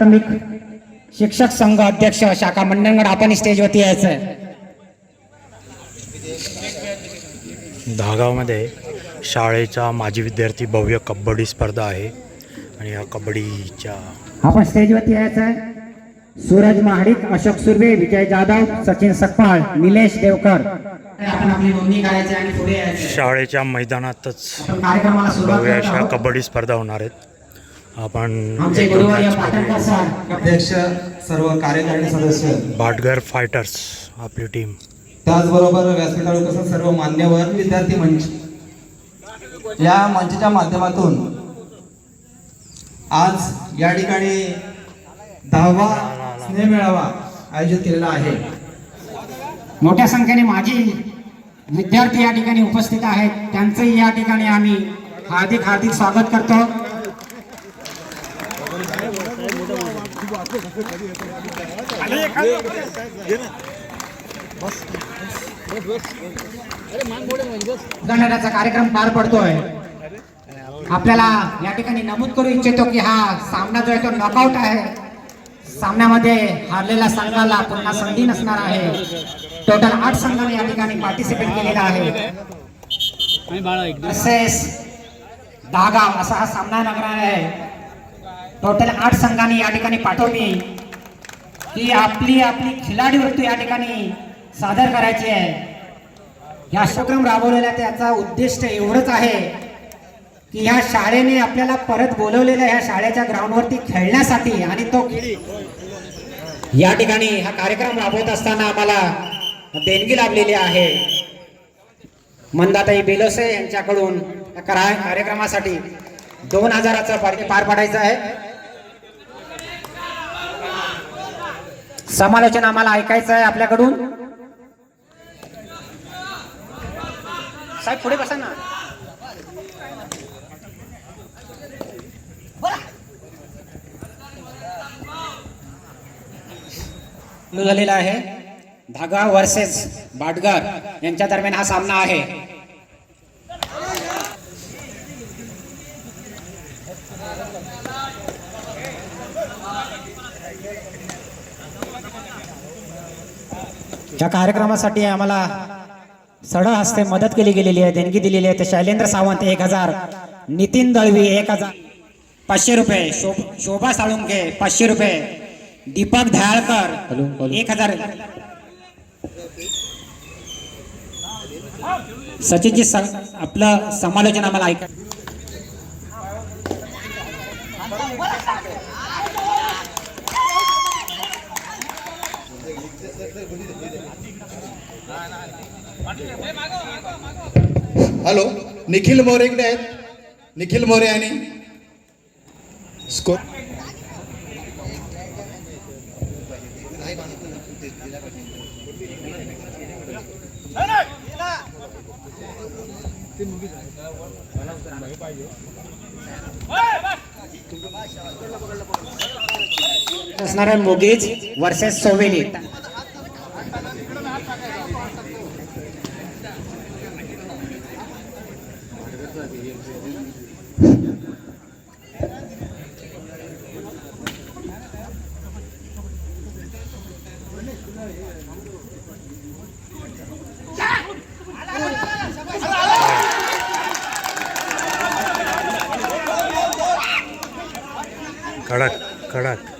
प्राथमिक शिक्षक संघ अध्यक्ष शाखा मंडणगड आपण स्टेजवरती यायचं धागावमध्ये शाळेचा माजी विद्यार्थी भव्य कबड्डी स्पर्धा आहे आणि या कबड्डीच्या आपण स्टेजवरती यायचं आहे सूरज महाडिक अशोक सुर्वे विजय जाधव सचिन सकपाळ निलेश देवकर. शाळेच्या मैदानातच भव्य अशा. कबड्डी स्पर्धा होणार आहेत. आपण अध्यक्ष सर्व कार्यकारिणी सदस्य. भाटघर फायटर्स आपली टीम. त्याचबरोबर व्यासपीठावर उपस्थित सर्व मान्यवर विद्यार्थी मंच. या मंचाच्या माध्यमातून आज या ठिकाणी दहावा स्नेह मेळावा आयोजित केलेला आहे. मोठ्या संख्येने माजी विद्यार्थी या ठिकाणी उपस्थित आहेत. त्यांचंही या ठिकाणी आम्ही हार्दिक हार्दिक स्वागत करतो. उद्घाटनाचा कार्यक्रम पार पडतोय. आपल्याला या ठिकाणी नमूद करू इच्छितो की हा सामना जो आहे तो नॉकआउट आहे. सामन्यामध्ये हारलेल्या संघाला पुन्हा संधी नसणार आहे. टोटल आठ संघाने या ठिकाणी पार्टिसिपेट केलेला आहे. तसेच दहागाव असा हा सामना लागणार आहे. टोटल आठ संघांनी या ठिकाणी पाठवली. की आपली आपली खिलाडी वृत्ती या ठिकाणी सादर करायची आहे. ह्या उपक्रम राबवलेला त्याचा उद्दिष्ट एवढंच आहे की ह्या शाळेने आपल्याला परत बोलवलेलं ह्या शाळेच्या ग्राउंडवरती खेळण्यासाठी आणि तो या ठिकाणी हा कार्यक्रम राबवत असताना आम्हाला देणगी लाभलेली आहे. मंदाताई बेलोसे यांच्याकडून कार्यक्रमासाठी दोन हजाराचं पार पाडायचं आहे. समालोचन आम्हाला ऐकायचं आहे आपल्याकडून. साहेब पुढे बसा ना. झालेला आहे धागा वर्सेस भाटगर यांच्या दरम्यान हा सामना आहे. या कार्यक्रमासाठी आम्हाला सड हस्ते मदत केली गेलेली आहे देणगी दिलेली आहे. ते शैलेंद्र सावंत एक हजार नितीन दळवी एक हजार. पाचशे रुपये. शो शोभा साळुंके पाचशे रुपये. दीपक धयाळकर एक हजार. सचिनजी स- आपलं समालोचन आम्हाला ऐका हॅलो निखिल मोरेकडे आहेत. निखिल मोरे आणि स्कोर असणाऱ्या मोगीज वर्सेस सोवेली. कडक कडक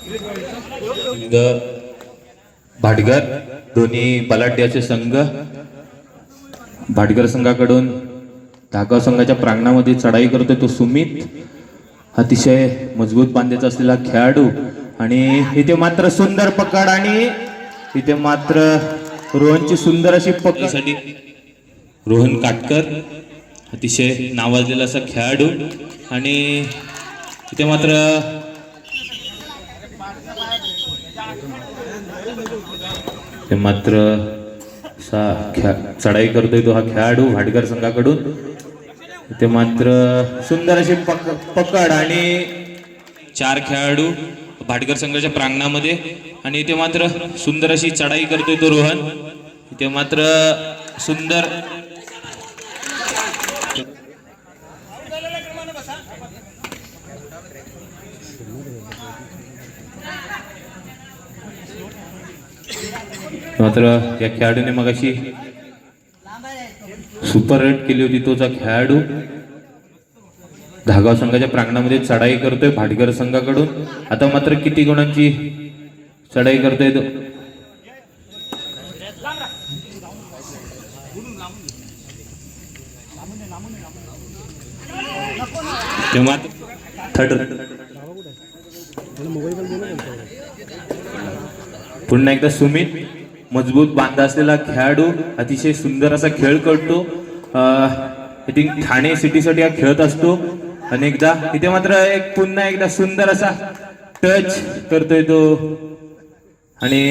विविध भाटगर दोन्ही बलाढ्याचे संघ भाटगर संघाकडून धागाव संघाच्या प्रांगणामध्ये चढाई करतोय तो सुमित. अतिशय मजबूत बांधायचा असलेला खेळाडू आणि इथे मात्र सुंदर पकड आणि इथे मात्र रोहनची सुंदर अशी पकडसाठी रोहन काटकर अतिशय नावाजलेला असा खेळाडू. आणि इथे मात्र ते मात्र असा ख्या चढाई करतोय तो हा खेळाडू भाटकर संघाकडून. ते मात्र सुंदर अशी पक पकड आणि चार खेळाडू. भाटकर संघाच्या प्रांगणामध्ये. आणि इथे मात्र सुंदर अशी चढाई करतोय तो रोहन. इथे मात्र सुंदर मात्र या खेळाडूने मग अशी सुपर रेट केली होती तोचा खेळाडू. धागाव संघाच्या प्रांगणामध्ये चढाई करतोय भाटगर संघाकडून. आता मात्र किती गुणांची चढाई करतोय तो? तेव्हा थर्ड. पुन्हा एकदा सुमित मजबूत बांधा असलेला खेळाडू अतिशय सुंदर असा खेळ करतो. आय थिंक ठाणे सिटीसाठी हा खेळत असतो. अनेकदा इथे मात्र एक पुन्हा एकदा सुंदर असा टच करतोय तो. आणि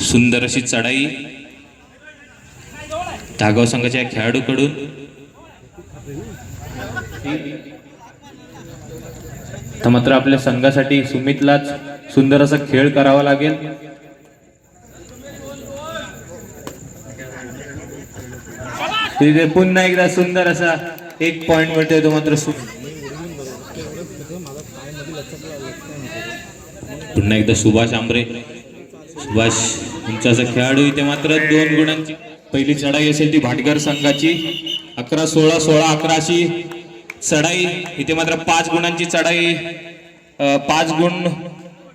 सुंदर अशी चढाई. धागाव संघाच्या खेळाडूकडून. तर मात्र आपल्या संघासाठी सुमितलाच सुंदर असा खेळ करावा लागेल. तिथे पुन्हा एकदा सुंदर असा एक पॉइंट मिळतोय तो मात्र पुन्हा एकदा सुभाष आंबरे. सुभाष तुमचा असा खेळाडू इथे मात्र दोन गुणांची पहिली चढाई असेल ती भाटघर संघाची. अकरा सोळा सोळा अकराशी चढाई. इथे मात्र पाच गुणांची चढाई. पाच गुण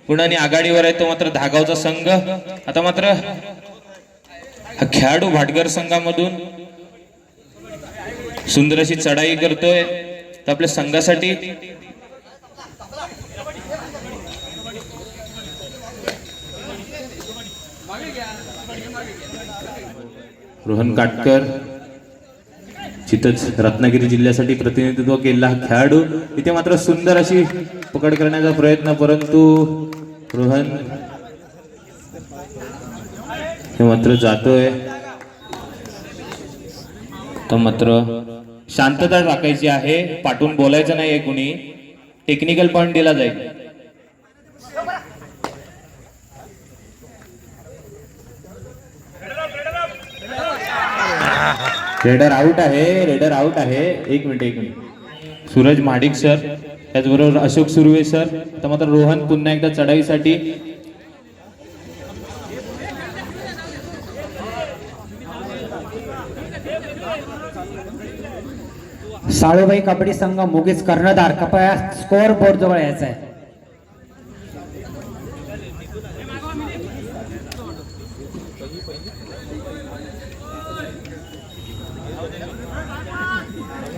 गुणांनी आघाडीवर आहे तो मात्र धागावचा संघ. आता मात्र हा खेळाडू भाटगर संघामधून सुंदर अशी चढाई करतोय. तर आपल्या संघासाठी रोहन काटकर तिथंच रत्नागिरी जिल्ह्यासाठी प्रतिनिधित्व केलेला हा खेळाडू इथे मात्र सुंदर अशी पकड करण्याचा प्रयत्न परंतु रोहन हे मात्र जातोय. तर मात्र शांतता राखायची आहे. पाठवून बोलायचं नाही आहे कुणी. टेक्निकल पॉईंट दिला जाईल. रेडर आउट आहे. रेडर आउट आहे. एक मिनिट एक मिनिट सूरज महाडिक सर त्याचबरोबर अशोक सुर्वे सर तर मात्र रोहन पुन्हा एकदा चढाईसाठी. साळूबाई कबड्डी संघ मुगीच कर्णधार कृपया स्कोअर बोर्ड जवळ यायचा आहे.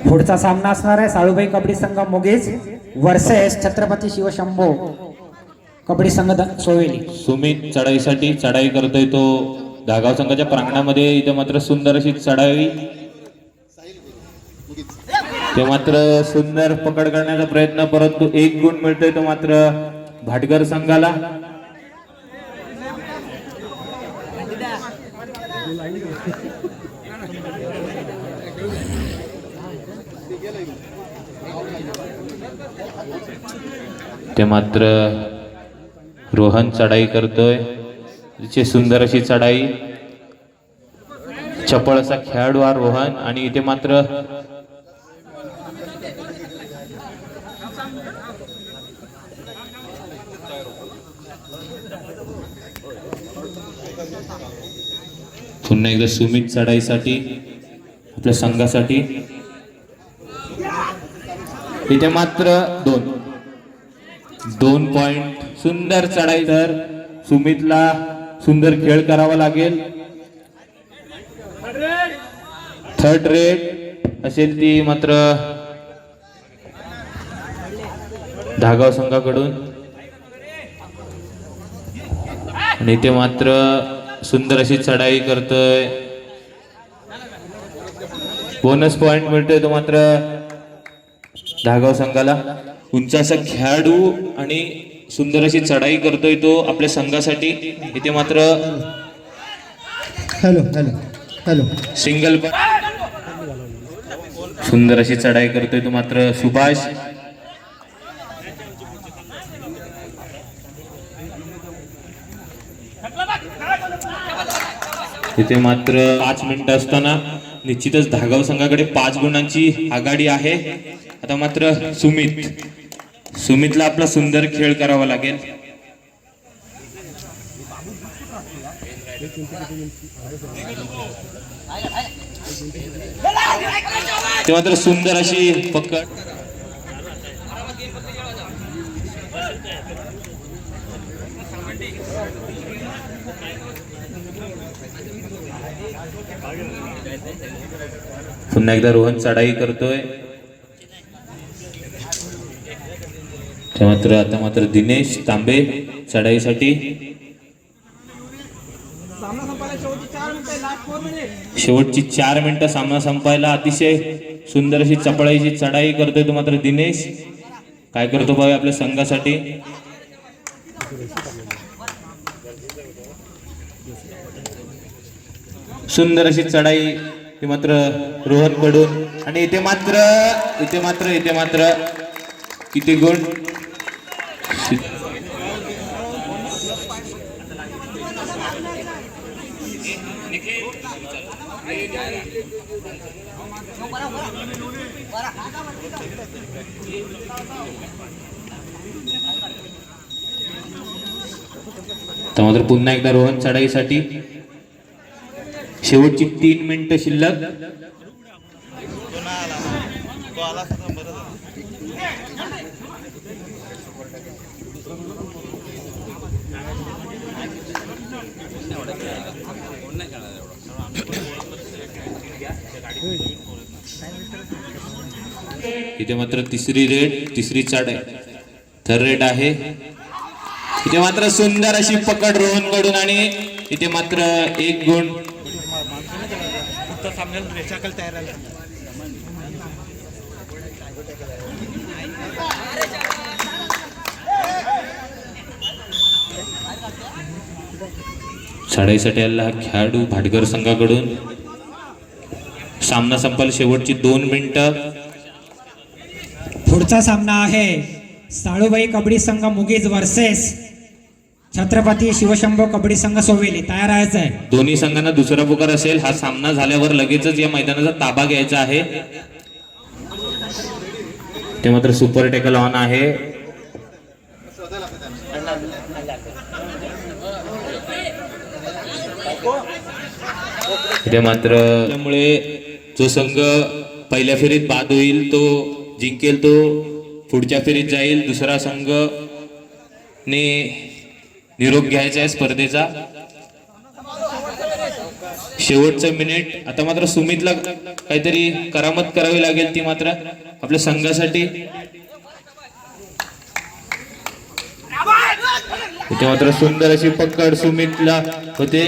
पुढचा सामना असणार आहे साळूबाई कबड्डी संघ मोगेज वर्सेस छत्रपती शिवशंभो. कबड्डी संघ सोवेली. सुमित चढाईसाठी चढाई करतोय तो. धागाव संघाच्या प्रांगणामध्ये इथे मात्र सुंदर अशी चढाई. ते मात्र सुंदर पकड करण्याचा प्रयत्न परंतु एक गुण मिळतोय तो मात्र भाटकर संघाला. ते मात्र रोहन चढाई करतोय. तिची सुंदर अशी चढाई. चपळ असा खेळाडू हा रोहन आणि इथे मात्र पुन्हा एकदा सुमित चढाईसाठी आपल्या संघासाठी. इथे मात्र दोन. दोन पॉइंट सुंदर चढाई तर सुमितला सुंदर खेळ करावा लागेल. थर्ड रेट असेल ती मात्र धागाव संघाकडून. आणि ते मात्र सुंदर अशी चढाई करतोय. बोनस पॉइंट मिळतोय तो मात्र धागाव संघाला. उंच असा खेळाडू आणि सुंदर अशी चढाई करतोय तो आपल्या संघासाठी. इथे मात्र हॅलो हॅलो हॅलो. सिंगल सुंदर अशी चढाई करतोय तो मात्र सुभाष. इथे मात्र पाच मिनिटं असताना निश्चितच धागाव संघाकडे पाच गुणांची आघाडी आहे. आता मात्र सुमित. सुमितला आपला सुंदर खेळ करावा लागेल. ते मात्र सुंदर अशी पकड. पुन्हा एकदा रोहन चढाई करतोय. ते मात्र आता मात्र दिनेश तांबे चढाईसाठी. शेवटची चार मिनिटं सामना संपायला अतिशय सुंदर अशी चपळाईची चढाई करतोय तो मात्र दिनेश. काय करतो भाऊ आपल्या संघासाठी? सुंदर अशी चढाई ही मात्र रोहनकडून आणि इथे मात्र इथे मात्र इथे मात्र किती गुण. मात्र पुन्हा एकदा रोहन चढाईसाठी शेवटची तीन मिनिटं शिल्लक. इथे मात्र तिसरी रेट तिसरी चाड आहे. थर्ड रेट आहे. इथे मात्र सुंदर अशी पकड रोहनकडून आणि इथे मात्र एक गुण. साडेसाठी आला हा खेळाडू भाटकर संघाकडून. सामना संपायला शेवटची दोन मिनिटं. पुढचा सामना आहे. साळूबाई कबड्डी संघ मुगीज वर्सेस छत्रपती शिवशंभो कबड्डी संघ सोवेली. तयार राहायचं आहे. दोन्ही संघांना दुसरा पुकार असेल. हा सामना झाल्यावर लगेचच या मैदानाचा ताबा घ्यायचा आहे. ते मात्र सुपर टेकल ऑन आहे. ते मात्र त्यामुळे जो संघ पहिल्या फेरीत बाद होईल तो जिंकेल तो पुढच्या फेरीत जाईल दुसरा संघ. ने निरोप घ्यायचा आहे स्पर्धेचा. शेवटचं मिनिट आता मात्र सुमितला काहीतरी करामत करावी लागेल ती मात्र आपल्या संघासाठी. इथे मात्र सुंदर अशी पकड सुमितला होते.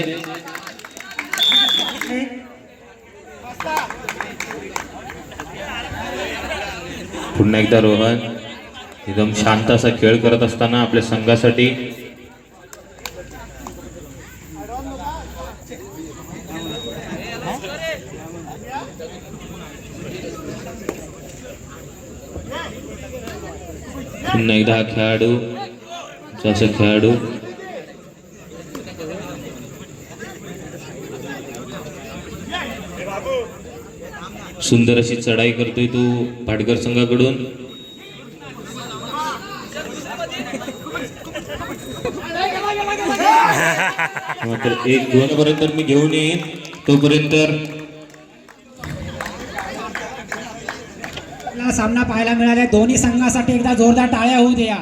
पुन्हा एकदा रोहन एकदम शांत असा खेळ करत असताना आपल्या संघासाठी. पुन्हा एकदा हा खेळाडू असं खेळाडू. सुंदर अशी चढाई करतोय तो भाटकर संघाकडून. मात्र एक दोन पर्यंत मी घेऊन येईन. तोपर्यंत सामना पाहायला मिळाला दोन्ही संघासाठी एकदा जोरदार टाळ्या होऊ द्या.